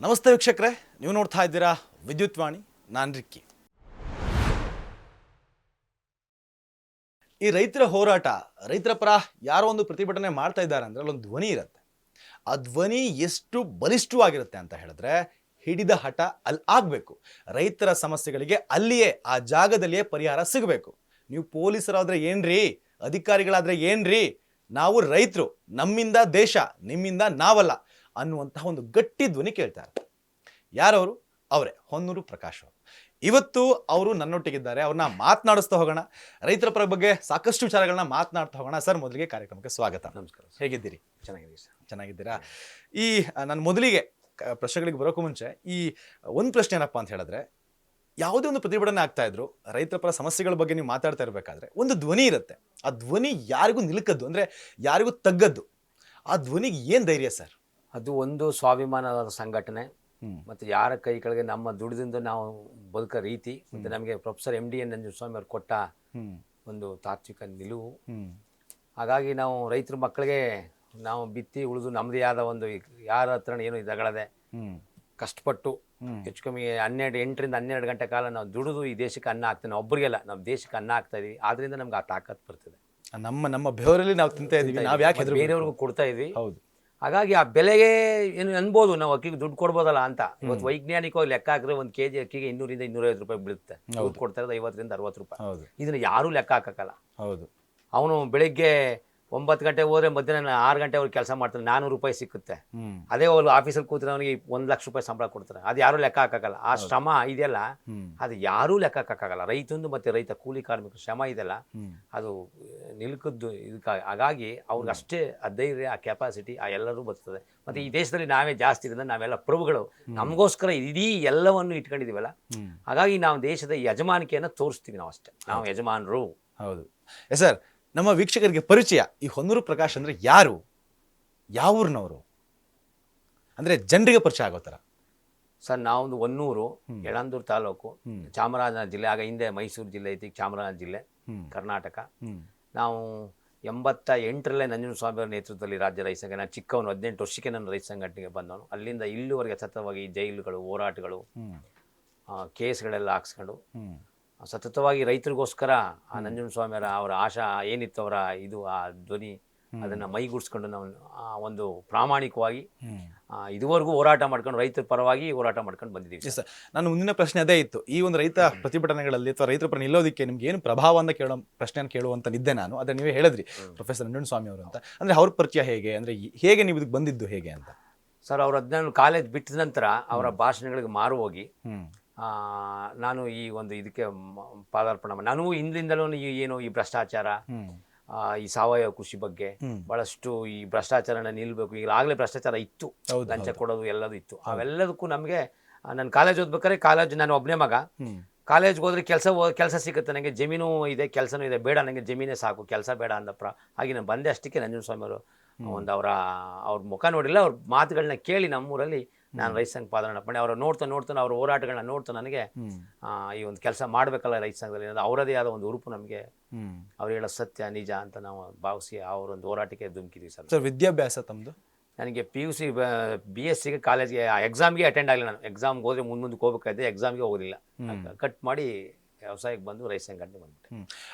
ನಮಸ್ತೆ ವೀಕ್ಷಕರೇ, ನೀವು ನೋಡ್ತಾ ಇದ್ದೀರಾ ವಿದ್ಯುತ್ ವಾಣಿ, ನಾನು ರಿಕ್ಕಿ. ಈ ರೈತರ ಹೋರಾಟ, ರೈತರ ಪರ ಯಾರೋ ಒಂದು ಪ್ರತಿಭಟನೆ ಮಾಡ್ತಾ ಇದ್ದಾರೆ ಅಂದ್ರೆ ಅಲ್ಲೊಂದು ಧ್ವನಿ ಇರುತ್ತೆ. ಆ ಧ್ವನಿ ಎಷ್ಟು ಬಲಿಷ್ಠವಾಗಿರುತ್ತೆ ಅಂತ ಹೇಳಿದ್ರೆ ಹಿಡಿದ ಹಠ ಅಲ್ಲಿ ಆಗಬೇಕು. ರೈತರ ಸಮಸ್ಯೆಗಳಿಗೆ ಅಲ್ಲಿಯೇ, ಆ ಜಾಗದಲ್ಲಿಯೇ ಪರಿಹಾರ ಸಿಗಬೇಕು. ನೀವು ಪೊಲೀಸರಾದ್ರೆ ಏನ್ರಿ? ಅಧಿಕಾರಿಗಳಾದ್ರೆ ಏನ್ರಿ? ನಾವು ರೈತರು, ನಮ್ಮಿಂದ ದೇಶ, ನಿಮ್ಮಿಂದ ನಾವಲ್ಲ. ಅನ್ನುವಂತಹ ಒಂದು ಗಟ್ಟಿ ಧ್ವನಿ ಕೇಳ್ತಾರೆ. ಯಾರವರು? ಅವರೇ ಹೊನ್ನೂರು ಪ್ರಕಾಶ್ ಅವರು. ಇವತ್ತು ಅವರು ನನ್ನೊಟ್ಟಿಗಿದ್ದಾರೆ. ಅವ್ರನ್ನ ಮಾತನಾಡಿಸ್ತಾ ಹೋಗೋಣ. ರೈತರ ಪರ ಬಗ್ಗೆ ಸಾಕಷ್ಟು ವಿಚಾರಗಳನ್ನ ಮಾತನಾಡ್ತಾ ಹೋಗೋಣ. ಸರ್ ಮೊದಲಿಗೆ ಕಾರ್ಯಕ್ರಮಕ್ಕೆ ಸ್ವಾಗತ. ನಮಸ್ಕಾರ. ಹೇಗಿದ್ದೀರಿ? ಚೆನ್ನಾಗಿದ್ದೀರಿ ಸರ್. ಚೆನ್ನಾಗಿದ್ದೀರಾ? ಈ ನಾನು ಮೊದಲಿಗೆ ಪ್ರಶ್ನೆಗಳಿಗೆ ಬರೋಕ್ಕೂ ಮುಂಚೆ ಈ ಒಂದು ಪ್ರಶ್ನೆ ಏನಪ್ಪ ಅಂತ ಹೇಳಿದ್ರೆ ಯಾವುದೇ ಒಂದು ಪ್ರತಿಭಟನೆ ಆಗ್ತಾ ಇದ್ರು ರೈತರ ಪರ ಸಮಸ್ಯೆಗಳ ಬಗ್ಗೆ ನೀವು ಮಾತಾಡ್ತಾ ಇರಬೇಕಾದ್ರೆ ಒಂದು ಧ್ವನಿ ಇರುತ್ತೆ. ಆ ಧ್ವನಿ ಯಾರಿಗೂ ನಿಲ್ಕದ್ದು ಅಂದರೆ ಯಾರಿಗೂ ತಗ್ಗದ್ದು ಆ ಧ್ವನಿಗೆ ಏನು ಧೈರ್ಯ ಸರ್? ಅದು ಒಂದು ಸ್ವಾಭಿಮಾನದ ಸಂಘಟನೆ. ಮತ್ತು ಯಾರ ಕೈ ಕೆಳಗೆ ನಮ್ಮ ದುಡಿದಿಂದ ನಾವು ಬದುಕ ರೀತಿ ಮತ್ತು ನಮಗೆ professor M D N Nanjuswamy ಅವರು ಕೊಟ್ಟ ಒಂದು ತಾತ್ವಿಕ ನಿಲುವು. ಹಾಗಾಗಿ ನಾವು ರೈತರ ಮಕ್ಕಳಿಗೆ ನಾವು ಬಿತ್ತಿ ಉಳಿದು ನಮ್ಮದೇ ಆದ ಒಂದು ಯಾರ ಹತ್ರ ಏನು ಇದಾಗಳದೆ ಕಷ್ಟಪಟ್ಟು ಹೆಚ್ಚು ಕಮ್ಮಿ ಹನ್ನೆರಡು ಎಂಟರಿಂದ ಹನ್ನೆರಡು ಗಂಟೆ ಕಾಲ ನಾವು ದುಡಿದು ಈ ದೇಶಕ್ಕೆ ಅನ್ನ ಹಾಕ್ತೀವಿ. ನಾವು ಒಬ್ಬರಿಗೆಲ್ಲ ನಮ್ಮ ದೇಶಕ್ಕೆ ಅನ್ನ ಹಾಕ್ತಾ ಇದೀವಿ. ಆದ್ರಿಂದ ನಮ್ಗೆ ಆ ತಾಕತ್ ಬರ್ತದೆ. ನಮ್ಮ ನಮ್ಮ ಬೆವರಲ್ಲಿ ನಾವು ತಿಂತಾ ಇದೀವಿ. ನಾವು ಯಾಕೆ? ಬೇರೆಯವ್ರಿಗೂ ಕೊಡ್ತಾ ಇದ್ವಿ. ಹೌದು. ಹಾಗಾಗಿ ಆ ಬೆಲೆಗೆ ಏನು ಅನ್ಬೋದು ನಾವು ಅಕ್ಕಿಗೆ ದುಡ್ಡು ಕೊಡ್ಬೋದಲ್ಲ ಅಂತ. ಇವತ್ತು ವೈಜ್ಞಾನಿಕವಾಗಿ ಲೆಕ್ಕ ಹಾಕಿದ್ರೆ ಒಂದು ಕೆ ಜಿ ಅಕ್ಕಿಗೆ ಇನ್ನೂರಿಂದ ಇನ್ನೂರೈವತ್ತು ರೂಪಾಯಿ ಬೀಳುತ್ತೆ. ದುಡ್ಡು ಕೊಡ್ತಾ ಇರೋದು ಐವತ್ತರಿಂದ ಅರವತ್ತು ರೂಪಾಯಿ. ಇದನ್ನ ಯಾರೂ ಲೆಕ್ಕ ಹಾಕಕ್ಕಲ್ಲ. ಹೌದು. ಅವನು ಬೆಳಿಗ್ಗೆ ಒಂಬತ್ತು ಗಂಟೆ ಹೋದ್ರೆ ಮಧ್ಯಾಹ್ನ ಆರು ಅವ್ರಿಗೆ ಕೆಲಸ ಮಾಡ್ತಾರೆ ನಾನ್ನೂರು ರೂಪಾಯಿ ಸಿಕ್ಕುತ್ತೆ. ಅದೇ ಅವ್ರು ಆಫೀಸಲ್ಲಿ ಕೂತಿರೋನಿಗೆ ಒಂದು ಲಕ್ಷ ರೂಪಾಯಿ ಸಂಬಳ ಕೊಡ್ತಾರೆ. ಅದು ಯಾರು ಲೆಕ್ಕ ಹಾಕಲ್ಲ ಆ ಶ್ರಮ ಇದೆಯಲ್ಲ ಅದು ಯಾರು ಲೆಕ್ಕ ಹಾಕಕ್ಕಾಗಲ್ಲ ರೈತಂದು ಮತ್ತೆ ರೈತ ಕೂಲಿ ಕಾರ್ಮಿಕ ಶ್ರಮ ಇದೆಲ್ಲ ಹ್ಮ್. ಅದು ನಿಲ್ಕದ್ದು ಇದಕ್ಕಾಗಿ ಹಾಗಾಗಿ ಅವ್ರಿಗೆ ಅಷ್ಟೇ ಆ ಧೈರ್ಯ ಆ ಕೆಪಾಸಿಟಿ ಆ ಎಲ್ಲರೂ ಬರ್ತದೆ ಮತ್ತೆ ಈ ದೇಶದಲ್ಲಿ ನಾವೇ ಜಾಸ್ತಿ ಇದ್ರೆ ನಾವೆಲ್ಲ ಪ್ರಭುಗಳು. ನಮಗೋಸ್ಕರ ಇಡೀ ಎಲ್ಲವನ್ನು ಇಟ್ಕೊಂಡಿದೀವಲ್ಲ ಹಾಗಾಗಿ ನಾವು ದೇಶದ ಯಜಮಾನಿಕೆಯನ್ನು ತೋರಿಸ್ತೀವಿ ನಾವು ಅಷ್ಟೇ ನಾವು ಯಜಮಾನರು. ಹೌದು. ಎಸ್ ಸರ್ ನಮ್ಮ ವೀಕ್ಷಕರಿಗೆ ಪರಿಚಯ ಈ ಹೊನ್ನೂರು ಪ್ರಕಾಶ್ ಅಂದರೆ ಯಾರು? ಯಾವೂರ್ನವರು ಅಂದರೆ ಜನರಿಗೆ ಪರಿಚಯ ಆಗೋ ಥರ. ಸರ್ ನಾವೊಂದು ಹೊನ್ನೂರು ಯಳಂದೂರು ತಾಲೂಕು ಚಾಮರಾಜನ ಚಾಮರಾಜನಗರ ಜಿಲ್ಲೆ ಆಗ ಹಿಂದೆ ಮೈಸೂರು ಜಿಲ್ಲೆ ಐತಿ ಚಾಮರಾಜನಗರ ಜಿಲ್ಲೆ ಕರ್ನಾಟಕ. ನಾವು ಎಂಬತ್ತ ಎಂಟರಲ್ಲೇ ನಂಜನಸ್ವಾಮಿ ಅವರ ನೇತೃತ್ವದಲ್ಲಿ ರಾಜ್ಯ ರೈತ ಸಂಘ ನಾನು ಚಿಕ್ಕವನು ಹದಿನೆಂಟು ವರ್ಷಕ್ಕೆ ನಾನು ರೈತ ಸಂಘಟನೆಗೆ ಬಂದವನು. ಅಲ್ಲಿಂದ ಇಲ್ಲಿವರೆಗೆ ಸತತವಾಗಿ ಜೈಲುಗಳು ಹೋರಾಟಗಳು ಕೇಸ್ಗಳೆಲ್ಲ ಹಾಕ್ಸ್ಕೊಂಡು ಸತತವಾಗಿ ರೈತರಿಗೋಸ್ಕರ ಆ ನಂಜನಸ್ವಾಮಿಯವರ ಅವರ ಆಶಾ ಏನಿತ್ತು ಅವರ ಇದು ಆ ಧ್ವನಿ ಅದನ್ನು ಮೈಗೂಡಿಸ್ಕೊಂಡು ನಾವು ಆ ಒಂದು ಪ್ರಾಮಾಣಿಕವಾಗಿ ಇದುವರೆಗೂ ಹೋರಾಟ ಮಾಡ್ಕೊಂಡು ರೈತರ ಪರವಾಗಿ ಹೋರಾಟ ಮಾಡ್ಕೊಂಡು ಬಂದಿದ್ದೀವಿ ಸರ್. ನಾನು ಮುಂದಿನ ಪ್ರಶ್ನೆ ಅದೇ ಇತ್ತು. ಈ ಒಂದು ರೈತ ಪ್ರತಿಭಟನೆಗಳಲ್ಲಿ ಅಥವಾ ರೈತರ ಪರ ನಿಲ್ಲೋದಕ್ಕೆ ನಿಮ್ಗೆ ಏನು ಪ್ರಭಾವ ಅಂತ ಕೇಳೋ ಪ್ರಶ್ನೆಯನ್ನು ಕೇಳುವಂತ ನಿದ್ದೆ ನಾನು. ಅದನ್ನ ನೀವೇ ಹೇಳಿದ್ರಿ ಪ್ರೊಫೆಸರ್ ಸ್ವಾಮಿ ಅವರು ಅಂತ. ಅಂದ್ರೆ ಅವ್ರ ಪರಿಚಯ ಹೇಗೆ? ಅಂದ್ರೆ ಹೇಗೆ ನೀವು ಇದಕ್ಕೆ ಬಂದಿದ್ದು ಹೇಗೆ ಅಂತ? ಸರ್ ಅವ್ರ ಅದನ್ನ ಕಾಲೇಜ್ ಬಿಟ್ಟ ನಂತರ ಅವರ ಭಾಷಣಗಳಿಗೆ ಮಾರು ಹೋಗಿ ನಾನು ಈ ಒಂದು ಇದಕ್ಕೆ ಪಾದಾರ್ಪಣೆ ಮಾಡಿ ನಾನು ಹಿಂದಿಂದಲೂ ಈ ಏನು ಈ ಭ್ರಷ್ಟಾಚಾರ ಆ, ಈ ಸಾವಯವ ಕೃಷಿ ಬಗ್ಗೆ ಬಹಳಷ್ಟು ಈ ಭ್ರಷ್ಟಾಚಾರನ ನಿಲ್ಬೇಕು. ಈಗಲಾಗಲೇ ಭ್ರಷ್ಟಾಚಾರ ಇತ್ತು. ಲಂಚ ಕೊಡೋದು ಎಲ್ಲದು ಇತ್ತು. ಅವೆಲ್ಲದಕ್ಕೂ ನಮಗೆ ನನ್ನ ಕಾಲೇಜ್ ಓದ್ಬೇಕಾದ್ರೆ ಕಾಲೇಜ್ ನಾನು ಒಬ್ಬನೇ ಮಗ. ಕಾಲೇಜ್ಗೆ ಹೋದ್ರೆ ಕೆಲಸ ಕೆಲಸ ಸಿಗುತ್ತೆ. ನನಗೆ ಜಮೀನು ಇದೆ ಕೆಲಸನೂ ಇದೆ. ಬೇಡ ನನಗೆ ಜಮೀನೇ ಸಾಕು. ಕೆಲಸ ಬೇಡ ಅಂದಪ್ರ ಹಾಗೆ ನಾನು ಬಂದೆ ಅಷ್ಟಕ್ಕೆ ನಂಜನಸ್ವಾಮಿ ಸ್ವಾಮಿಯವರು ಒಂದು ಅವರ ಅವ್ರ ಮುಖ ನೋಡಿಲ್ಲ. ಅವ್ರ ಮಾತುಗಳನ್ನ ಕೇಳಿ ನಮ್ಮೂರಲ್ಲಿ ನಾನು ರೈತ ಸಂಘ ಪಾದರಣ ಮಾಡಿ ಅವರು ನೋಡ್ತಾ ನೋಡ್ತಾನೆ ಅವ್ರ ಹೋರಾಟಗಳನ್ನ ನೋಡ್ತಾ ನನಗೆ ಆ, ಈ ಒಂದು ಕೆಲಸ ಮಾಡಬೇಕಲ್ಲ ರೈತ ಸಂಘದಲ್ಲಿ ಅವರದೇ ಆದ ಒಂದು ಉರುಪು ನಮಗೆ. ಅವ್ರು ಹೇಳೋ ಸತ್ಯ ನಿಜ ಅಂತ ನಾವು ಭಾವಿಸಿ ಅವರೊಂದು ಒಂದು ಹೋರಾಟಕ್ಕೆ ಧುಮುಕಿದ್ವಿ ಸರ್. ಸರ್ ವಿದ್ಯಾಭ್ಯಾಸ ತಮ್ಮದು ನನಗೆ P U C B S ಸಿಗೆ ಕಾಲೇಜ್ಗೆ ಎಕ್ಸಾಮ್ಗೆ ಅಟೆಂಡ್ ಆಗಲಿಲ್ಲ ನಾನು. ಎಕ್ಸಾಮ್ಗೆ ಹೋದ್ರೆ ಮುಂದೆ ಮುಂದಕ್ಕೆ ಹೋಗ್ಬೇಕಾಯ್ತು ಎಕ್ಸಾಮ್ಗೆ ಹೋಗಲಿಲ್ಲ ಕಟ್ ಮಾಡಿ ವ್ಯವಸಾಯಕ್ಕೆ ಬಂದು ರೈತ ಸಂಘಟನೆ ಬಂದ್ಬಿಟ್ಟೆ.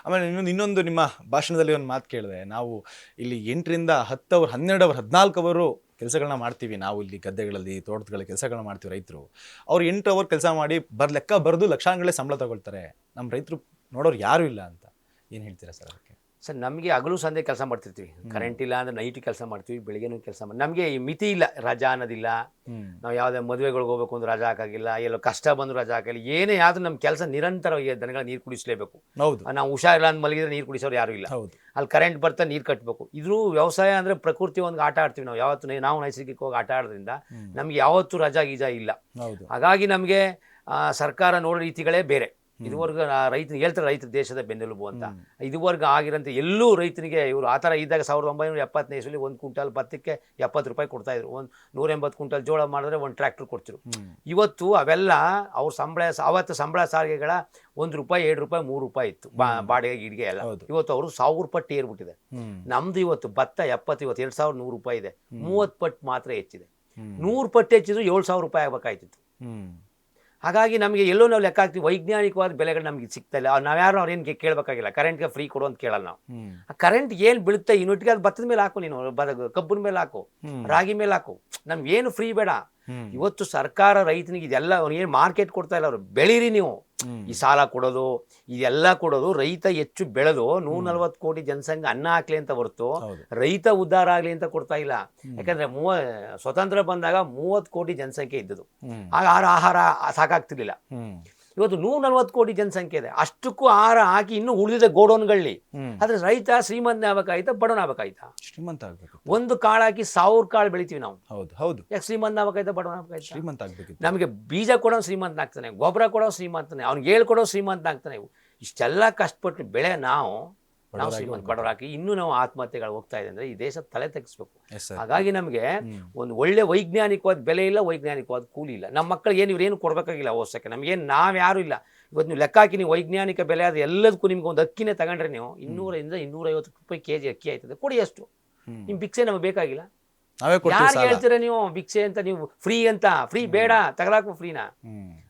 ಆಮೇಲೆ ಇನ್ನೊಂದು ಇನ್ನೊಂದು ನಿಮ್ಮ ಭಾಷಣದಲ್ಲಿ ಒಂದು ಮಾತು ಕೇಳಿದೆ. ನಾವು ಇಲ್ಲಿ ಎಂಟರಿಂದ ಹತ್ತವರು ಹನ್ನೆರಡವರು ಹನ್ನೆರಡು ಅವರ್ ಹದಿನಾಲ್ಕು ಅವರು ಕೆಲಸಗಳನ್ನ ಮಾಡ್ತೀವಿ. ನಾವು ಇಲ್ಲಿ ಗದ್ದೆಗಳಲ್ಲಿ ತೋಟದಗಳಲ್ಲಿ ಕೆಲಸಗಳನ್ನ ಮಾಡ್ತೀವಿ ರೈತರು. ಅವ್ರು ಎಂಟು ಅವರ್ ಕೆಲಸ ಮಾಡಿ ಬರ್, ಲೆಕ್ಕ ಬರೆದು ಲಕ್ಷಾಂಗಳೇ ಸಂಬಳ ತಗೊಳ್ತಾರೆ. ನಮ್ಮ ರೈತರು ನೋಡೋರು ಯಾರು ಇಲ್ಲ ಅಂತ. ಏನು ಹೇಳ್ತೀರಾ ಸರ್ ಅದಕ್ಕೆ? ಸರ್ ನಮಗೆ ಹಗಲು ಸಂಜೆ ಕೆಲಸ ಮಾಡ್ತಿರ್ತೀವಿ. ಕರೆಂಟ್ ಇಲ್ಲ ಅಂದ್ರೆ ನೈಟ್ ಕೆಲಸ ಮಾಡ್ತೀವಿ ಬೆಳಿಗ್ಗೆನೂ ಕೆಲಸ ಮಾಡಿ ನಮಗೆ ಈ ಮಿತಿ ಇಲ್ಲ ರಜಾ ಅನ್ನೋದಿಲ್ಲ. ನಾವು ಯಾವುದೇ ಮದುವೆಗಳಿಗೆ ಹೋಗ್ಬೇಕು ಅಂದ್ರೆ ರಜಾ ಹಾಕಾಗಿಲ್ಲ ಎಲ್ಲೋ ಕಷ್ಟ ಬಂದರೂ ರಜಾ ಹಾಕಿಲ್ಲ ಏನೇ ಆದ್ರೂ ನಮ್ಮ ಕೆಲಸ ನಿರಂತರವಾಗಿ ದನಗಳ ನೀರು ಕುಡಿಸಲೇಬೇಕು. ಹೌದು. ನಾವು ಹುಷಾರಿಲ್ಲ ಅಂತ ಮಲಗಿದ್ರೆ ನೀರು ಕುಡಿಸೋರು ಯಾರು ಇಲ್ಲ. ಹೌದು. ಅಲ್ಲಿ ಕರೆಂಟ್ ಬರ್ತಾ ನೀರು ಕಟ್ಟಬೇಕು ಇದ್ರೂ ವ್ಯವಸಾಯ ಅಂದರೆ ಪ್ರಕೃತಿ ಒಂದು ಆಟ ಆಡ್ತೀವಿ ನಾವು. ಯಾವತ್ತು ನಾವು ನೈಸರ್ಗಿಕವಾಗಿ ಆಟ ಆಡೋದ್ರಿಂದ ನಮಗೆ ಯಾವತ್ತೂ ರಜಾ ಗೀಜಾ ಇಲ್ಲ. ಹೌದು. ಹಾಗಾಗಿ ನಮಗೆ ಸರ್ಕಾರ ನೋಡೋ ರೀತಿಗಳೇ ಬೇರೆ. ಇದುವರೆಗೂ ರೈತನಿಗೆ ಹೇಳ್ತಾರೆ ರೈತರ ದೇಶದ ಬೆನ್ನೆಲುಬು ಅಂತ. ಇದುವರೆಗೂ ಆಗಿರೋಂಥ ಎಲ್ಲೂ ರೈತನಿಗೆ ಇವರು ಆ ಥರ ಇದ್ದಾಗ ಸಾವಿರದ ಒಂಬೈನೂರ ಎಪ್ಪತ್ತನೇ ಇಸಲಿ ಒಂದು ಕ್ವಿಂಟಲ್ ಭತ್ತಕ್ಕೆ ಎಪ್ಪತ್ತು ರೂಪಾಯಿ ಕೊಡ್ತಾಯಿದ್ರು. ಒಂದು ನೂರ ಎಂಬತ್ತು ಕ್ವಿಂಟಲ್ ಜೋಳ ಮಾಡಿದ್ರೆ ಒಂದು ಟ್ರ್ಯಾಕ್ಟರ್ ಕೊಡ್ತಿರು ಇವತ್ತು ಅವೆಲ್ಲ ಅವ್ರ ಸಂಬಳ ಅವತ್ತು ಸಂಬಳ ಸಾರಿಗೆಗಳ ಒಂದು ರೂಪಾಯಿ ಎರಡು ರೂಪಾಯಿ ಮೂರು ರೂಪಾಯಿ ಇತ್ತು. ಬಾಡಿಗೆ ಗಿಡಿಗೆ ಎಲ್ಲ. ಇವತ್ತು ಅವರು ಸಾವಿರ ಪಟ್ಟು ಏರ್ಬಿಟ್ಟಿದೆ. ನಮ್ದು ಇವತ್ತು ಭತ್ತ ಎಪ್ಪತ್ತು ಇವತ್ತು ಎರಡು ಸಾವಿರದ ನೂರು ರೂಪಾಯಿ ಇದೆ. ಮೂವತ್ತು ಪಟ್ಟು ಮಾತ್ರ ಹೆಚ್ಚಿದೆ. ನೂರು ಪಟ್ಟು ಹೆಚ್ಚಿದ್ರು ಏಳು ಸಾವಿರ ರೂಪಾಯಿ ಆಗಬೇಕಾಯ್ತಿತ್ತು. ಹಾಗಾಗಿ ನಮಗೆ ಎಲ್ಲೋ ನಾವು ಲೆಕ್ಕ ಹಾಕ್ತೀವಿ. ವೈಜ್ಞಾನಿಕವಾದ ಬೆಲೆಗಳು ನಮಗೆ ಸಿಗ್ತಾ ಇಲ್ಲ. ನಾವ್ಯಾರು ಏನು ಕೇಳಬೇಕಾಗಿಲ್ಲ. ಕರೆಂಟ್ಗೆ ಫ್ರೀ ಕೊಡು ಅಂತ ಕೇಳಲ್ಲ ನಾವು. ಆ ಕರೆಂಟ್ ಏನು ಬೀಳುತ್ತೆ ಯೂನಿಟ್ಗೆ ಅದು ಭತ್ತದ ಮೇಲೆ ಹಾಕು ನೀನು ಬದ ಕಬ್ಬಿನ ಮೇಲೆ ಹಾಕು ರಾಗಿ ಮೇಲೆ ಹಾಕು. ನಮ್ಗೆ ಏನು ಫ್ರೀ ಬೇಡ. ಇವತ್ತು ಸರ್ಕಾರ ರೈತನಿಗೆ ಇದೆಲ್ಲ ಏನು ಮಾರ್ಕೆಟ್ ಕೊಡ್ತಾ ಇಲ್ಲ ಅವರು ಬೆಳೀರಿ ನೀವು. ಈ ಸಾಲ ಕೊಡೋದು ಇದೆಲ್ಲ ಕೊಡೋದು ರೈತ ಹೆಚ್ಚು ಬೆಳೆದು ನೂರ ನಲ್ವತ್ತು ಕೋಟಿ ಜನಸಂಖ್ಯೆ ಅನ್ನ ಹಾಕ್ಲಿ ಅಂತ ಹೊರತು ರೈತ ಉದ್ಧಾರ ಆಗ್ಲಿ ಅಂತ ಕೊಡ್ತಾ ಇಲ್ಲ. ಯಾಕಂದ್ರೆ ಮೂವ ಸ್ವತಂತ್ರ ಬಂದಾಗ ಮೂವತ್ತು ಕೋಟಿ ಜನಸಂಖ್ಯೆ ಇದ್ದದು ಆಗ ಆಹಾರ ಆಹಾರ ಸಾಕಾಗ್ತಿರ್ಲಿಲ್ಲ. ಇವತ್ತು ನೂರ ನಲ್ವತ್ತು ಕೋಟಿ ಜನಸಂಖ್ಯೆ ಇದೆ. ಅಷ್ಟಕ್ಕೂ ಆಹಾರ ಹಾಕಿ ಇನ್ನೂ ಉಳಿದಿದೆ ಗೋಡೌನ್ಗಳಲ್ಲಿ. ಆದ್ರೆ ರೈತ ಶ್ರೀಮಂತ ಆಗ್ಬೇಕಾಯ್ತಾ ಬಡವನ ಆಗ್ಬೇಕಾಯ್ತಾ? ಶ್ರೀಮಂತ ಆಗ್ಬೇಕು. ಒಂದು ಕಾಳು ಹಾಕಿ ಸಾವಿರ ಕಾಳು ಬೆಳಿತೀವಿ ನಾವು. ಹೌದು ಹೌದು. ಯಾಕೆ ಶ್ರೀಮಂತ ಆಗ್ಬೇಕಾಯ್ತಾ ಬಡವನ ಆಗ್ಬೇಕಾಯ್ತಾ? ಶ್ರೀಮಂತ ಆಗ್ಬೇಕು ನಮಗೆ ಬೀಜ ಕೊಡೋ ಶ್ರೀಮಂತ ಆಗ್ತಾನೆ ಗೊಬ್ಬರ ಕೊಡೋ ಶ್ರೀಮಂತನೇ ಅವ್ನಿಗೆ ಹೇಳ್ಕೊಡೋ ಶ್ರೀಮಂತ ಆಗ್ತಾನೆ. ಇಷ್ಟೆಲ್ಲ ಕಷ್ಟಪಟ್ಟು ಬೆಳೆ ನಾವು ನಾವು ಶ್ರೀಮಂತ ಹಾಕಿ ಇನ್ನೂ ನಾವು ಆತ್ಮಹತ್ಯೆಗಳು ಹೋಗ್ತಾ ಇದೆ ಅಂದ್ರೆ ಈ ದೇಶ ತಲೆ ತೆಗಿಸ್ಬೇಕು. ಹಾಗಾಗಿ ನಮಗೆ. ಒಂದು ಒಳ್ಳೆ ವೈಜ್ಞಾನಿಕವಾದ ಬೆಲೆ ಇಲ್ಲ ವೈಜ್ಞಾನಿಕವಾದ ಕೂಲಿ ಇಲ್ಲ. ನಮ್ಮ ಮಕ್ಕಳಿಗೆ ಏನು ಇವ್ರೇನು ಕೊಡಬೇಕಾಗಿಲ್ಲ ಅವಶ್ಯಕ ನಮಗೇನು ನಾವು ಯಾರು ಇಲ್ಲ. ಇವತ್ತು ನೀವು ಲೆಕ್ಕ ಹಾಕಿ ನೀವು ವೈಜ್ಞಾನಿಕ ಬೆಲೆ ಅದು ಎಲ್ಲದಕ್ಕೂ ನಿಮ್ಗೆ ಒಂದು ಅಕ್ಕಿನೇ ತಗೊಂಡ್ರೆ ನೀವು ಇನ್ನೂರರಿಂದ ಇನ್ನೂರೈವತ್ತು ರೂಪಾಯಿ ಕೆ ಜಿ ಅಕ್ಕಿ ಆಯ್ತದೆ. ಕೊಡಿ ಅಷ್ಟು. ನಿಮ್ ನಿಮ್ಮ ಭಿಕ್ಷೆ ನಮಗೆ ಬೇಕಾಗಿಲ್ಲ. ಯಾರು ಹೇಳ್ತೀರಾ ನೀವು ಭಿಕ್ಷೆ ಅಂತ ನೀವು ಫ್ರೀ ಅಂತ? ಫ್ರೀ ಬೇಡ ತಗಲಾಕು ಫ್ರೀನಾ.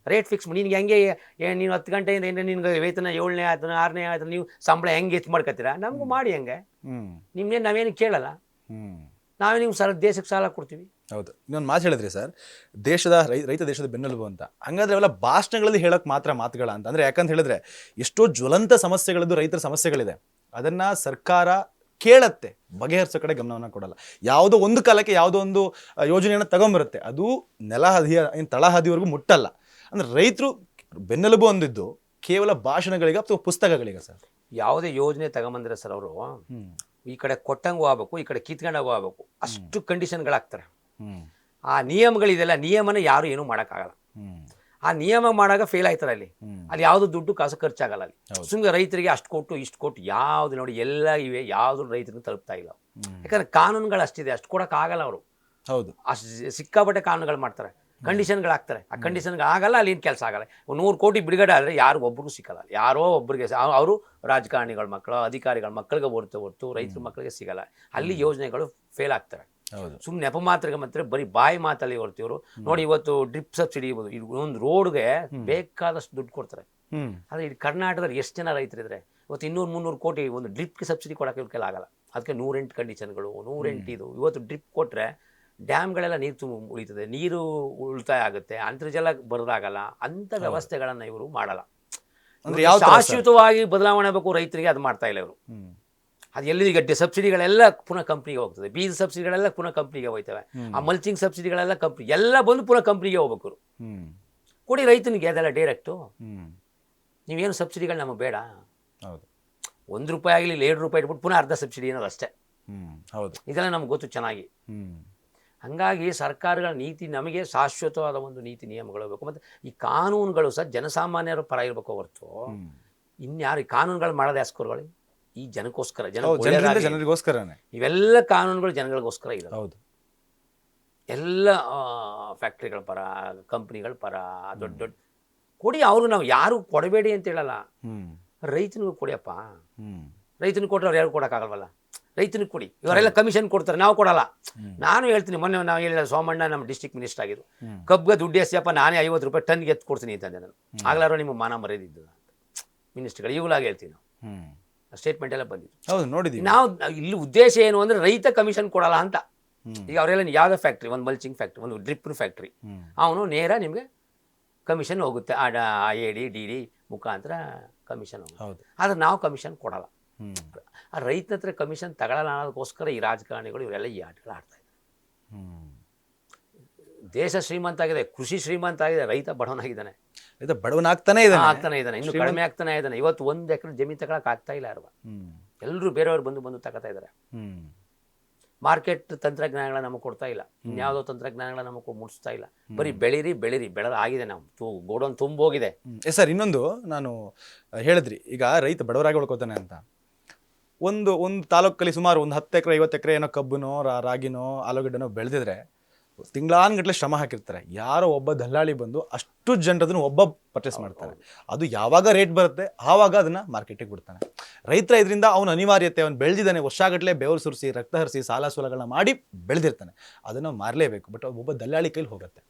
ರೇಟ್ ಫಿಕ್ಸ್ ನಿನ್ಗೆ ಹೆಂಗೆ ನೀನು ಹತ್ತು ಗಂಟೆಯಿಂದ ಏನು ನಿನ್ಗೆ ವೇತನ ಏಳನೇ ಆಯ್ತು ಆರನೇ ಆಯ್ತು ನೀವು ಸಂಬಳ ಹೆಂಗೆ ಹೆಚ್ಚು ಮಾಡ್ಕೊತೀರಾ ನಮಗೂ ಮಾಡಿ ಹೆಂಗೆ? ಹ್ಮ್. ನಿಮ್ನೇನು ನಾವೇನು ಕೇಳಲ್ಲ. ಹ್ಮ್. ನಾವೇ ನಿಮ್ಗೆ ಸಾಲ ದೇಶಕ್ಕೆ ಸಾಲ ಕೊಡ್ತೀವಿ. ಹೌದು. ಇನ್ನೊಂದು ಮಾತು ಹೇಳಿದ್ರಿ ಸರ್ ದೇಶದ ರೈ- ರೈತ ದೇಶದ ಬೆನ್ನೆಲುಬು ಅಂತ. ಹಂಗಾದ್ರೆ ಅವೆಲ್ಲ ಭಾಷಣಗಳಲ್ಲಿ ಹೇಳಕ್ ಮಾತ್ರ ಮಾತುಗಳ ಅಂತ. ಅಂದರೆ ಯಾಕಂತ ಹೇಳಿದ್ರೆ ಎಷ್ಟೋ ಜ್ವಲಂತ ಸಮಸ್ಯೆಗಳದ್ದು ರೈತರ ಸಮಸ್ಯೆಗಳಿದೆ. ಅದನ್ನ ಸರ್ಕಾರ ಕೇಳತ್ತೆ. ಬಗೆಹರಿಸೋ ಕಡೆ ಗಮನವನ್ನ ಕೊಡಲ್ಲ. ಯಾವುದೋ ಒಂದು ಕಾಲಕ್ಕೆ ಯಾವುದೋ ಒಂದು ಯೋಜನೆಯನ್ನು ಯೋಜನೆಯನ್ನ ತಗೊಂಬರುತ್ತೆ. ಅದು ನೆಲ ಹದಿಯ ಏನು ತಳ ಹದಿವರೆಗೂ ಮುಟ್ಟಲ್ಲ. ಅಂದ್ರೆ ರೈತರು ಬೆನ್ನೆಲುಬು ಅಂದಿದ್ದು ಕೇವಲ ಭಾಷಣಗಳಿಗೆ ಅಥವಾ ಪುಸ್ತಕಗಳಿಗೆ ಸರ್? ಯಾವುದೇ ಯೋಜನೆ ತಗೊಂಬಂದ್ರೆ ಸರ್ ಅವರು ಈ ಕಡೆ ಕೊಟ್ಟಂಗೂ ಆಗ್ಬೇಕು ಈ ಕಡೆ ಕಿತ್ಕೊಂಡಂಗೂ ಆಗ್ಬೇಕು. ಅಷ್ಟು ಕಂಡೀಷನ್ಗಳಾಗ್ತಾರೆ. ಆ ನಿಯಮಗಳಿದೆಲ್ಲ ನಿಯಮನ ಯಾರು ಏನೂ ಮಾಡೋಕ್ಕಾಗಲ್ಲ. ಆ ನಿಯಮ ಮಾಡಾಗ ಫೇಲ್ ಆಯ್ತಾರೆ ಅಲ್ಲಿ. ಅಲ್ಲಿ ಯಾವುದು ದುಡ್ಡು ಕಾಸು ಖರ್ಚಾಗಲ್ಲ ಅಲ್ಲಿ. ಸುಮ್ಮನೆ ರೈತರಿಗೆ ಅಷ್ಟು ಕೊಟ್ಟು ಇಷ್ಟು ಕೊಟ್ಟು ಯಾವುದು ನೋಡಿ ಎಲ್ಲ ಇವೆ ಯಾವುದು ರೈತರಿಗೆ ತಲುಪ್ತಾ ಇಲ್ಲ. ಯಾಕಂದ್ರೆ ಕಾನೂನುಗಳು ಅಷ್ಟಿದೆ ಅಷ್ಟು ಕೊಡೋಕ್ಕಾಗಲ್ಲ ಅವರು. ಹೌದು. ಅಷ್ಟು ಸಿಕ್ಕಾಪಟ್ಟೆ ಕಾನೂನುಗಳು ಮಾಡ್ತಾರೆ. ಕಂಡೀಷನ್ಗಳು ಹಾಕ್ತಾರೆ ಆ ಕಂಡೀಷನ್ಗೆ ಆಗಲ್ಲ ಅಲ್ಲಿ ಏನು ಕೆಲಸ ಆಗಲ್ಲ. ಒಂದು ನೂರು ಕೋಟಿ ಬಿಡುಗಡೆ ಆದರೆ ಯಾರು ಒಬ್ಬರಿಗೂ ಸಿಕ್ಕಲ್ಲ. ಯಾರೋ ಒಬ್ಬರಿಗೆ ಅವರು ರಾಜಕಾರಣಿಗಳ ಮಕ್ಕಳು ಅಧಿಕಾರಿಗಳ ಮಕ್ಕಳಿಗೆ ಹೊರತು ಹೊರತು ರೈತರ ಮಕ್ಕಳಿಗೆ ಸಿಗಲ್ಲ. ಅಲ್ಲಿ ಯೋಜನೆಗಳು ಫೇಲ್ ಆಗ್ತಾರೆ ಹೌದು. ಸುಮ್ಮನೆ ನೆಪ ಮಾತ್ರ ಮಾತ್ರ ಬರೀ ಬಾಯಿ ಮಾತಲ್ಲಿ ಹೊರ್ತಿವ್ರು. ನೋಡಿ ಇವತ್ತು ಡ್ರಿಪ್ ಸಬ್ಸಿಡಿ ಇರ್ಬೋದು. ಇದು ಒಂದು ರೋಡ್ಗೆ ಬೇಕಾದಷ್ಟು ದುಡ್ಡು ಕೊಡ್ತಾರೆ. ಆದರೆ ಇದು ಕರ್ನಾಟಕದಲ್ಲಿ ಎಷ್ಟು ಜನ ರೈತರಿದ್ರೆ ಇವತ್ತು ಇನ್ನೂರು ಮುನ್ನೂರು ಕೋಟಿ ಒಂದು ಡ್ರಿಪ್ಗೆ ಸಬ್ಸಿಡಿ ಕೊಡೋಕೆ ಇವ್ರ ಆಗಲ್ಲ. ಅದಕ್ಕೆ ನೂರೆಂಟು ಕಂಡೀಷನ್ಗಳು ನೂರೆಂಟು ಇದು. ಇವತ್ತು ಡ್ರಿಪ್ ಕೊಟ್ಟರೆ ಡ್ಯಾಮ್ಗಳೆಲ್ಲ ನೀರು ತುಂಬ ಉಳಿತದೆ. ನೀರು ಉಳಿತಾಯ ಆಗುತ್ತೆ ಅಂತರ್ಜಲ ಬರೋದಾಗಲ್ಲ ಅಂಥ ವ್ಯವಸ್ಥೆಗಳನ್ನು ಇವರು ಮಾಡಲ್ಲ. ಅಂದ್ರೆ ಯಾವ ಶಾಶ್ವತವಾಗಿ ಬದಲಾವಣೆ ಬೇಕು ರೈತರಿಗೆ ಅದು ಮಾಡ್ತಾ ಇಲ್ಲ ಇವರು. ಅದು ಎಲ್ಲಿ ಈಗ ಸಬ್ಸಿಡಿಗಳೆಲ್ಲ ಪುನಃ ಕಂಪ್ನಿಗೆ ಹೋಗ್ತದೆ. ಬೀಜ ಸಬ್ಸಿಡಿಗಳೆಲ್ಲ ಪುನಃ ಕಂಪ್ನಿಗೆ ಹೋಗ್ತವೆ ಆ ಮಲ್ಚಿಂಗ್ ಸಬ್ಸಿಡಿಗಳೆಲ್ಲ ಕಂಪ್ನಿ ಎಲ್ಲ ಬಂದು ಪುನಃ ಕಂಪ್ನಿಗೆ ಹೋಗ್ಬೇಕು ಕೊಡಿ ರೈತನಿಗೆ ಅದೆಲ್ಲ ಡೈರೆಕ್ಟು ನೀವೇನು ಸಬ್ಸಿಡಿಗಳು ನಮಗೆ ಬೇಡ. ಒಂದು ರೂಪಾಯಿ ಆಗಲಿ ಎರಡು ರೂಪಾಯಿ ಇಟ್ಬಿಟ್ಟು ಪುನಃ ಅರ್ಧ ಸಬ್ಸಿಡಿ ಅನ್ನೋದು ಅಷ್ಟೇ. ಹೌದು. ಇದೆಲ್ಲ ನಮ್ಗೆ ಗೊತ್ತು ಚೆನ್ನಾಗಿ. ಹಾಗಾಗಿ ಸರ್ಕಾರಗಳ ನೀತಿ ನಮಗೆ ಶಾಶ್ವತವಾದ ಒಂದು ನೀತಿ ನಿಯಮಗಳು ಬೇಕು. ಮತ್ತು ಈ ಕಾನೂನುಗಳು ಸಹ ಜನಸಾಮಾನ್ಯರ ಪರ ಇರಬೇಕು ಹೊರತು. ಇನ್ಯಾರು ಈ ಕಾನೂನುಗಳು ಮಾಡದೆ ಯಾಸ್ಕೋರ್ಗಳು ಈ ಜನಕ್ಕೋಸ್ಕರ ಜನ ಇವೆಲ್ಲ ಕಾನೂನುಗಳು ಜನಗಳಿಗೋಸ್ಕರ ಇದೆ ಹೌದು. ಎಲ್ಲ ಫ್ಯಾಕ್ಟ್ರಿಗಳ ಪರ ಕಂಪ್ನಿಗಳ ಪರ ದೊಡ್ಡ ದೊಡ್ಡ ಕೊಡಿ ಅವರು ನಾವು ಯಾರು ಕೊಡಬೇಡಿ ಅಂತ ಹೇಳಲ್ಲ. ರೈತನಿಗೂ ಕೊಡಿಯಪ್ಪ. ರೈತನಿಗೆ ಕೊಟ್ಟರೆ ಅವ್ರು ಯಾರು ಕೊಡೋಕ್ಕಾಗಲ್ವಲ್ಲ? ರೈತನಿಗೆ ಕೊಡಿ. ಇವರೆಲ್ಲ ಕಮಿಷನ್ ಕೊಡ್ತಾರೆ ನಾವು ಕೊಡಲ್ಲ. ನಾನು ಹೇಳ್ತೀನಿ ಮೊನ್ನೆ ನಾವು ಹೇಳಿದ ಸೋಮಣ್ಣ ನಮ್ಮ ಡಿಸ್ಟ್ರಿಕ್ಟ್ ಮಿನಿಸ್ಟರ್ ಆಗಿದ್ದು. ಹ್ಮ್. ಕಬ್ಬಿಗೆ ದುಡ್ಡು ಎಸ್ಯಪ್ಪ ನಾನೇ ಐವತ್ತು ರೂಪಾಯಿ ಟನ್ಗೆ ಎತ್ತು ಕೊಡ್ತೀನಿ ಅಂತಂದೆ ನಾನು. ಆಗ್ಲಾರೋ ನಿಮ್ಮ ಮಾನ ಮರ್ಯಾದಿದ್ದು ಮಿನಿಸ್ಟರ್ಗಳು ಇವಾಗಲಾಗ ಹೇಳ್ತೀನಿ ನಾವು. ಸ್ಟೇಟ್ಮೆಂಟ್ ಎಲ್ಲ ಬಂದಿದ್ದು. ಹೌದು ನೋಡಿದೀವಿ. ನಾವು ಇಲ್ಲಿ ಉದ್ದೇಶ ಏನು ಅಂದ್ರೆ ರೈತ ಕಮಿಷನ್ ಕೊಡಲ್ಲ ಅಂತ. ಈಗ ಅವರೆಲ್ಲ ಯಾವುದೋ ಫ್ಯಾಕ್ಟ್ರಿ ಒಂದು ಮಲ್ಚಿಂಗ್ ಫ್ಯಾಕ್ಟ್ರಿ ಒಂದು ಡ್ರಿಪ್ ಫ್ಯಾಕ್ಟ್ರಿ ಅವನು ನೇರ ನಿಮಗೆ ಕಮಿಷನ್ ಹೋಗುತ್ತೆ. ಆ ಎ ಡಿ ಡಿ ಡಿ ಮುಖಾಂತರ ಕಮಿಷನ್ ಹೋಗುತ್ತೆ. ಆದರೆ ನಾವು ಕಮಿಷನ್ ಕೊಡಲ್ಲ. ಆ ರೈತನ ಹತ್ರ ಕಮಿಷನ್ ತಗೊಳ್ಳಲ್ಲ ಅನ್ನೋದಕ್ಕೋಸ್ಕರ ಈ ರಾಜಕಾರಣಿಗಳು ಇವರೆಲ್ಲ ಈ ಆಟಗಳು ಆಡ್ತಾ ಇದ್ದಾರೆ. ದೇಶ ಶ್ರೀಮಂತ ಆಗಿದೆ ಕೃಷಿ ಶ್ರೀಮಂತ ಆಗಿದೆ ರೈತ ಬಡವನಾಗಿದ್ದಾನೆ. ರೈತ ಬಡವನಾಗ್ತಾನೆ ಇದ್ದಾನೆ. ಆಗ್ತಾನೆ ಇದ್ದಾನೆ ಇನ್ನು ಕಡಿಮೆ ಆಗ್ತಾನೆ ಇದ್ದಾನೆ. ಇವತ್ತು ಒಂದು ಎಕರೆ ಜಮೀನು ತಗೊಳಕ್ ಆಗ್ತಾ ಇಲ್ಲ ಯಾರು? ಹ್ಮ್. ಎಲ್ಲರೂ ಬೇರೆಯವ್ರು ಬಂದು ಬಂದು ತಗೋತಾ ಇದ್ದಾರೆ ಮಾರ್ಕೆಟ್ ತಂತ್ರಜ್ಞಾನಗಳ ನಮಗೆ ಕೊಡ್ತಾ ಇಲ್ಲ. ಇನ್ಯಾವುದೋ ತಂತ್ರಜ್ಞಾನಗಳ ನಮಗೆ ಮುಡಿಸ್ತಾ ಇಲ್ಲ. ಬರೀ ಬೆಳೀರಿ ಬೆಳೀರಿ ಬೆಳೆದ ಆಗಿದೆ ನಾವು. ತು ಗೋಡೌನ್ ತುಂಬೋಗಿದೆ. ಸರ್ ಇನ್ನೊಂದು ನಾನು ಹೇಳಿದ್ರಿ. ಈಗ ರೈತ ಬಡವರಾಗಿ ಉಳ್ಕೋತಾನೆ ಅಂತ. ಒಂದು ಒಂದು ತಾಲೂಕಲ್ಲಿ ಸುಮಾರು ಒಂದು ಹತ್ತು ಎಕರೆ ಐವತ್ತು ಎಕರೆ ಏನೋ ಕಬ್ಬನೋ ರಾ- ರಾಗಿನೋ ಆಲೂಗಡ್ಡೆನೋ ಬೆಳೆದಿದ್ರೆ ತಿಂಗಳಾನ್ಗಟ್ಲೆ ಶ್ರಮ ಹಾಕಿರ್ತಾರೆ. ಯಾರೋ ಒಬ್ಬ ದಲ್ಲಾಳಿ ಬಂದು ಅಷ್ಟು ಜನರದನ್ನು ಒಬ್ಬ ಪರ್ಚೇಸ್ ಮಾಡ್ತಾರೆ. ಅದು ಯಾವಾಗ ರೇಟ್ ಬರುತ್ತೆ? ಆವಾಗ ಅದನ್ನ ಮಾರ್ಕೆಟಿಗೆ ಬಿಡ್ತಾನೆ. ರೈತರ ಇದರಿಂದ ಅವನ ಅನಿವಾರ್ಯತೆ ಅವನು ಬೆಳೆದಿದ್ದಾನೆ ವರ್ಷಗಟ್ಟಲೆ ಬೆವರು ಸುರಿಸಿ ರಕ್ತ ಹರಿಸಿ ಸಾಲ ಸೂಲಗಳನ್ನ ಮಾಡಿ ಬೆಳೆದಿರ್ತಾನೆ. ಅದನ್ನು ಮಾರಲೇಬೇಕು. ಬಟ್ ಒಬ್ಬ ದಲ್ಲಾಳಿ ಕೈಲಿ ಹೋಗುತ್ತೆ.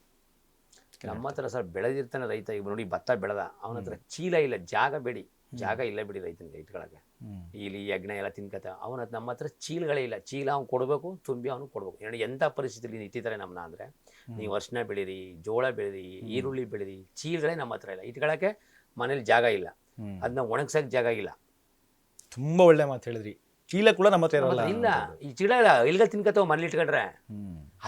ನಮ್ಮ ಹತ್ರ ಸರ್ ಬೆಳೆದಿರ್ತಾನೆ ರೈತ. ಈಗ ನೋಡಿ ಭತ್ತ ಬೆಳೆದ. ಅವನ ಹತ್ರ ಚೀಲ ಇಲ್ಲ ಜಾಗ ಬೇಡಿ. ಜಾಗ ಇಲ್ಲ ಬಿಡಿ ರೈತನಿಗೆ ಇಟ್ಕೊಳಕ್ಕೆ ಇಲ್ಲಿ ಯಜ್ಞ ಎಲ್ಲ ತಿನ್ಕತ ಅವನ ನಮ್ಮ ಹತ್ರ ಚೀಲಗಳೇ ಇಲ್ಲ. ಚೀಲ ಅವ್ನು ಕೊಡಬೇಕು ತುಂಬಿ ಅವ್ನು ಕೊಡಬೇಕು. ಏನು ಎಂಥ ಪರಿಸ್ಥಿತಿಲಿ ಇಟ್ಟಿದ್ದಾರೆ ನಮ್ಮನ್ನ ಅಂದರೆ ನೀವು ಅರ್ಶಿನ ಬೆಳೀರಿ ಜೋಳ ಬೆಳೀರಿ ಈರುಳ್ಳಿ ಬೆಳೀರಿ ಚೀಲಗಳೇ ನಮ್ಮ ಹತ್ರ ಇಲ್ಲ. ಇಟ್ಕೊಳಕ್ಕೆ ಮನೇಲಿ ಜಾಗ ಇಲ್ಲ. ಅದನ್ನ ಒಣಗ್ಸಕ್ಕೆ ಜಾಗ ಇಲ್ಲ. ತುಂಬಾ ಒಳ್ಳೆ ಮಾತು ಹೇಳಿದ್ರಿ. ಚೀಲ ಕೂಡ ನಮ್ಮ ಹತ್ರ ಇರಲ್ಲ ಇಲ್ಲ ಈ ಚೀಲ ಇಲ್ಲ ಇಲ್ಗ ತಿನ್ಕತಾವ ಮನೇಲಿ ಇಟ್ಕೊಂಡ್ರೆ.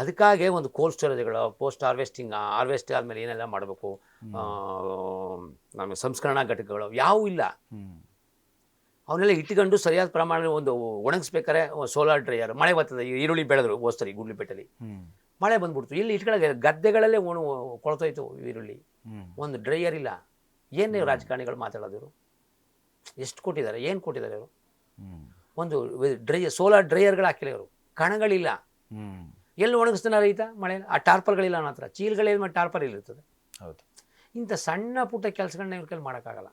ಅದಕ್ಕಾಗೆ ಒಂದು ಕೋಲ್ಡ್ ಸ್ಟೋರೇಜ್ಗಳು ಪೋಸ್ಟ್ ಹಾರ್ವೆಸ್ಟಿಂಗ್ ಹಾರ್ವೆಸ್ಟ್ ಆದಮೇಲೆ ಏನೆಲ್ಲ ಮಾಡಬೇಕು ನಮಗೆ ಸಂಸ್ಕರಣಾ ಘಟಕಗಳು ಯಾವೂ ಇಲ್ಲ. ಅವನ್ನೆಲ್ಲ ಇಟ್ಕೊಂಡು ಸರಿಯಾದ ಪ್ರಮಾಣ ಒಂದು ಒಣಗಿಸ್ಬೇಕಾರೆ ಸೋಲಾರ್ ಡ್ರೈಯರ್ ಮಳೆ ಬರ್ತದೆ ಈ ಈರುಳ್ಳಿ ಬೆಳೆದ್ರು ಓಸ್ತರಿ ಗುಡ್ಲಿಪೇಟೆಲಿ ಬೆಟ್ಟಲ್ಲಿ ಮಳೆ ಬಂದ್ಬಿಡ್ತು. ಇಲ್ಲಿ ಇಟ್ಕೊಳ್ಳೋಕೆ ಗದ್ದೆಗಳಲ್ಲೇ ಒಣ ಕೊಳ್ತೋಯ್ತು ಈರುಳ್ಳಿ. ಒಂದು ಡ್ರೈಯರ್ ಇಲ್ಲ. ಏನು ರಾಜಕಾರಣಿಗಳು ಮಾತಾಡೋದು ಇವರು ಎಷ್ಟು ಕೊಟ್ಟಿದ್ದಾರೆ ಏನು ಕೊಟ್ಟಿದ್ದಾರೆ ಇವರು? ಹ್ಮ್. ಒಂದು ಡ್ರೈ ಸೋಲಾರ್ ಡ್ರೈಯರ್ಗಳು ಹಾಕಿಲ್ಲ ಇವರು. ಕಣಗಳಿಲ್ಲ. ಎಲ್ಲಿ ಒಣಗಿಸ್ತಾನೆ ರೈತ? ಮಳೆ ಆ ಟಾರ್ಪರ್ಗಳಿಲ್ಲ ನನ್ನ ಹತ್ರ. ಚೀಲ್ಗಳೇನು ಮಾಡಿ ಟಾರ್ಪರ್ ಇಲ್ಲಿರ್ತದೆ. ಹೌದು. ಇಂಥ ಸಣ್ಣ ಪುಟ್ಟ ಕೆಲಸಗಳನ್ನ ಇವ್ರ ಕೈಲಿ ಮಾಡೋಕ್ಕಾಗಲ್ಲ.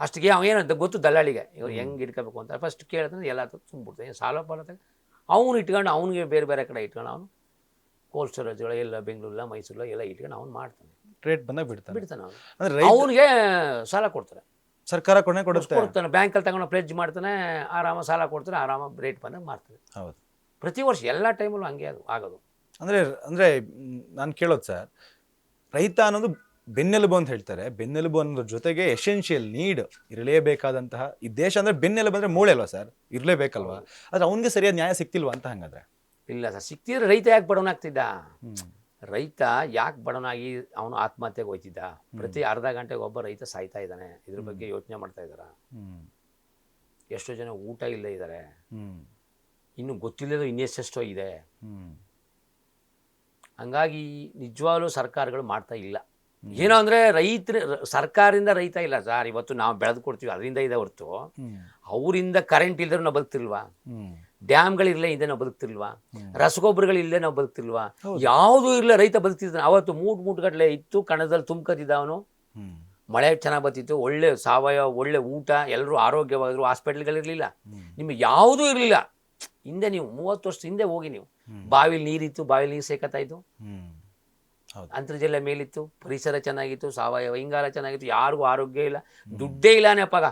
ಅಷ್ಟಿಗೆ ಅವೇನು ಅಂತ ಗೊತ್ತು ದಲ್ಲಾಳಿಗೆ. ಇವ್ರು ಹೆಂಗೆ ಇಟ್ಕೋಬೇಕು ಅಂತ. ಫಸ್ಟ್ ಕೇಳಿದ್ರೆ ಎಲ್ಲ ತುಂಬಿಡ್ತಾನೆ ಏನು ಸಾಲ ಪಾಲ ಅವನು ಇಟ್ಕೊಂಡು ಅವನಿಗೆ ಬೇರೆ ಬೇರೆ ಕಡೆ ಇಟ್ಕೊಂಡು ಅವನು ಕೋಲ್ಡ್ ಸ್ಟೋರೇಜ್ಗಳು ಎಲ್ಲ ಬೆಂಗಳೂರಲ್ಲ ಮೈಸೂರಲ್ಲ ಎಲ್ಲ ಇಟ್ಕೊಂಡು ಅವ್ನು ಮಾಡ್ತಾನೆ. ಟ್ರೇಡ್ ಬಂದಾಗ ಬಿಡ್ತಾನೆ. ಬಿಡ್ತಾನೆ ಅವನು. ಅವನಿಗೆ ಸಾಲ ಕೊಡ್ತಾರೆ. ಸರ್ಕಾರ ಕೊನೆ ಕೊಡುತ್ತೆ. ಕೊಡ್ತಾನೆ. ಬ್ಯಾಂಕಲ್ಲಿ ತಗೊಂಡು ಪ್ಲೇಜ್ ಮಾಡ್ತಾನೆ ಆರಾಮ ಸಾಲ ಕೊಡ್ತಾನೆ ಆರಾಮ ರೇಟ್ ಬಂದಾಗ ಮಾರ್ತಾನೆ ಹೌದು. ಪ್ರತಿ ವರ್ಷ ಎಲ್ಲ ಟೈಮಲ್ಲೂ ಹಂಗೆ ಅದು ಆಗೋದು. ಅಂದರೆ ಅಂದರೆ ನಾನು ಕೇಳೋದು ಸರ್ ರೈತ ಅನ್ನೋದು ಬೆನ್ನೆಲುಬು ಅಂತ ಹೇಳ್ತಾರೆ. ಬೆನ್ನೆಲುಬು ಅನ್ನೋದ್ರ ಜೊತೆಗೆ ಎಸೆನ್ಷಿಯಲ್ ನೀಡ್ ಇರಲೇಬೇಕಾದಂತಹ ಈ ದೇಶ ಅಂದರೆ ಬೆನ್ನೆಲುಬು ಅಂದರೆ ಮೂಳೆ ಅಲ್ವಾ ಸರ್? ಇರಲೇಬೇಕಲ್ವಾ? ಆದರೆ ಅವನಿಗೆ ಸರಿಯಾದ ನ್ಯಾಯ ಸಿಕ್ತಿಲ್ವಾ ಅಂತ ಹಂಗಾದ್ರೆ? ಇಲ್ಲ ಸರ್ ಸಿಕ್ತಿದ್ರೆ ರೈತ ಯಾಕೆ ಬಡವನಾಗ್ತಿದ್ದ? ರೈತ ಯಾಕೆ ಬಡವನಾಗಿ ಅವನು ಆತ್ಮಹತ್ಯೆಗೆ ಹೋಯ್ತಿದ್ದ? ಪ್ರತಿ ಅರ್ಧ ಗಂಟೆಗೆ ಒಬ್ಬ ರೈತ ಸಾಯ್ತಾ ಇದ್ದಾನೆ. ಇದ್ರ ಬಗ್ಗೆ ಯೋಚನೆ ಮಾಡ್ತಾ ಇದ್ದಾರ? ಎಷ್ಟೋ ಜನ ಊಟ ಇಲ್ಲದೆ ಇದ್ದಾರೆ ಇನ್ನು ಗೊತ್ತಿಲ್ಲದ ಇನ್ನೆಷ್ಟೆಷ್ಟೋ ಇದೆ. ಹಂಗಾಗಿ ನಿಜವಾಗ್ಲೂ ಸರ್ಕಾರಗಳು ಮಾಡ್ತಾ ಇಲ್ಲ. ಏನೋ ಅಂದರೆ ರೈತರ ಸರ್ಕಾರದಿಂದ ರೈತ ಇಲ್ಲ ಸರ್. ಇವತ್ತು ನಾವು ಬೆಳೆದು ಕೊಡ್ತೀವಿ ಅದರಿಂದ ಇದೆ ಹೊರತು. ಅವರಿಂದ ಕರೆಂಟ್ ಇಲ್ಲದ್ರೆ ನಾವು ಬದುಕ್ತಿಲ್ವಾ ಡ್ಯಾಮ್ಗಳಿರಲೇ ಇದೆ ನಾವು ಬದುಕ್ತಿಲ್ವಾ. ರಸಗೊಬ್ಬರಗಳಿಲ್ಲದೆ ನಾವು ಬದುಕ್ತಿಲ್ವಾ. ಯಾವುದೂ ಇಲ್ಲ ರೈತ ಬದುಕ್ತಿದ್ದಾನೆ. ಅವತ್ತು ಮೂಟ್ ಮೂಟ್ಗಟ್ಲೆ ಇತ್ತು ಕಣದಲ್ಲಿ ತುಂಬ್ಕತಿದ್ದ ಅವನು. ಮಳೆ ಚೆನ್ನಾಗಿ ಬರ್ತಿತ್ತು ಒಳ್ಳೆ ಸಾವಯವ ಒಳ್ಳೆ ಊಟ ಎಲ್ಲರೂ ಆರೋಗ್ಯವಾಗಿದ್ರು ಹಾಸ್ಪಿಟ್ಲ್ಗಳಿರಲಿಲ್ಲ. ನಿಮಗೆ ಯಾವುದೂ ಇರಲಿಲ್ಲ. ಹಿಂದೆ ನೀವು ಮೂವತ್ತು ವರ್ಷ ಹಿಂದೆ ಹೋಗಿ ನೀವು. ಬಾವಿಲಿ ನೀರಿತ್ತು ಬಾವಿಲಿ ನೀರು ಸೇಕತ್ತಾ ಇದ್ದು. ಅಂತರ್ಜಲ ಮೇಲಿತ್ತು ಪರಿಸರ ಚೆನ್ನಾಗಿತ್ತು ಸಾವಯವ ಇಂಗಾಲ ಚೆನ್ನಾಗಿತ್ತು ಯಾರಿಗೂ ಆರೋಗ್ಯ ಇಲ್ಲ ದುಡ್ಡೇ ಇಲ್ಲಾನೆ ಅಪ್ಪಾಗ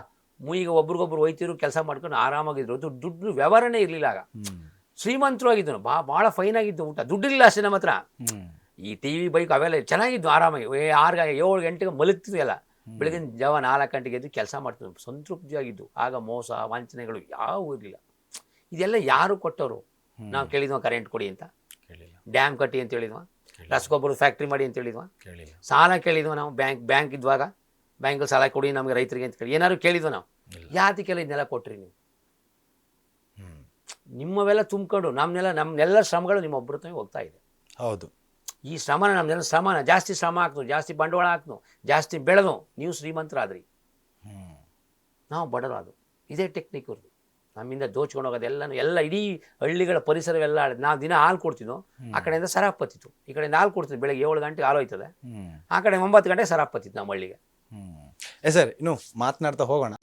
ಈಗ ಒಬ್ರಿಗೊಬ್ರು ಹೋಯ್ತಿರು ಕೆಲಸ ಮಾಡ್ಕೊಂಡು ಆರಾಮಾಗಿದ್ರು. ದುಡ್ಡು ದುಡ್ಡು ವ್ಯವಹಾರನೇ ಇರಲಿಲ್ಲ ಆಗ. ಶ್ರೀಮಂತರು ಆಗಿದ್ದನು ಬಾ ಭಾಳ ಫೈನ್ ಆಗಿದ್ದು ಊಟ. ದುಡ್ಡಿಲ್ಲ ಅಷ್ಟೇ ನಮ್ಮ ಹತ್ರ ಈ ಟಿ ವಿ ಬೈಕ್ ಅವೆಲ್ಲ ಚೆನ್ನಾಗಿದ್ದು ಆರಾಮಾಗಿ. ಆರು ಏಳು ಗಂಟೆಗೆ ಮಲಗ್ತಿದ್ವಿ ಅಲ್ಲ ಬೆಳಗಿನ ಜಾವ ನಾಲ್ಕು ಗಂಟೆಗೆ ಎದ್ದು ಕೆಲಸ ಮಾಡ್ತಿದ್ವಿ. ಸಂತೃಪ್ತಿಯಾಗಿದ್ದು. ಆಗ ಮೋಸ ವಂಚನೆಗಳು ಯಾವೂ ಇರಲಿಲ್ಲ. ಇದೆಲ್ಲ ಯಾರು ಕೊಟ್ಟವರು? ನಾವು ಕೇಳಿದ್ವ ಕರೆಂಟ್ ಕೊಡಿ ಅಂತ. ಡ್ಯಾಮ್ ಕಟ್ಟಿ ಅಂತ ಹೇಳಿದ್ವ. ರಸಗೊಬ್ಬರ ಫ್ಯಾಕ್ಟ್ರಿ ಮಾಡಿ ಅಂತ ಹೇಳಿದ್ವ. ಸಾಲ ಕೇಳಿದ್ವ ನಾವು ಬ್ಯಾಂಕ್ ಬ್ಯಾಂಕ್ ಇದ್ವಾಗ. ಬ್ಯಾಂಕಲ್ಲಿ ಸಾಲ ಕೊಡಿ ನಮಗೆ ರೈತರಿಗೆ ಅಂತ ಕೇಳಿ. ಏನಾದ್ರು ಕೇಳಿದ್ವು ನಾವು. ಯಾತಿಗೆಲ್ಲ ಇದನ್ನೆಲ್ಲ ಕೊಟ್ರಿ ನೀವು? ನಿಮ್ಮವೆಲ್ಲ ತುಂಬಿಕೊಂಡು ನಮ್ಮನ್ನೆಲ್ಲ ನಮ್ಮನ್ನೆಲ್ಲ ಶ್ರಮಗಳು ನಿಮ್ಮ ಒಬ್ಬರ ಹೋಗ್ತಾ ಇದೆ. ಹೌದು. ಈ ಶ್ರಮನ ನಮ್ಮನ್ನೆಲ್ಲ ಶ್ರಮನ ಜಾಸ್ತಿ ಶ್ರಮ ಹಾಕ್ನು ಜಾಸ್ತಿ ಬಂಡವಾಳ ಹಾಕ್ನು ಜಾಸ್ತಿ ಬೆಳೆದು ನೀವು ಶ್ರೀಮಂತರಾದ್ರಿ. ನಾವು ಅದು ಇದೇ ಟೆಕ್ನಿಕ್ ಇವ್ರದ್ದು ನಮ್ಮಿಂದ ದೋಚ್ಕೊಂಡು ಹೋಗೋದು ಎಲ್ಲ ಇಡೀ ಹಳ್ಳಿಗಳ ಪರಿಸರವೆಲ್ಲ ನಾವು ದಿನ ಹಾಲು ಕೊಡ್ತಿದ್ವು. ಆ ಕಡೆಯಿಂದ ಸರಾಪತ್ತಿತ್ತು ಈ ಕಡೆಯಿಂದ ಹಾಲು ಕೊಡ್ತಿದ್ವಿ. ಬೆಳಗ್ಗೆ ಏಳು ಗಂಟೆಗೆ ಹಾಲು ಹೋಯ್ತದೆ. ಆ ಕಡೆ ಒಂಬತ್ತು ಗಂಟೆಗೆ ಸರಾಪತ್ತಿತ್ತು ನಮ್ಮ ಹಳ್ಳಿಗೆ ಎ ಸರ್ ಇನ್ನು ಮಾತನಾಡ್ತಾ ಹೋಗೋಣ.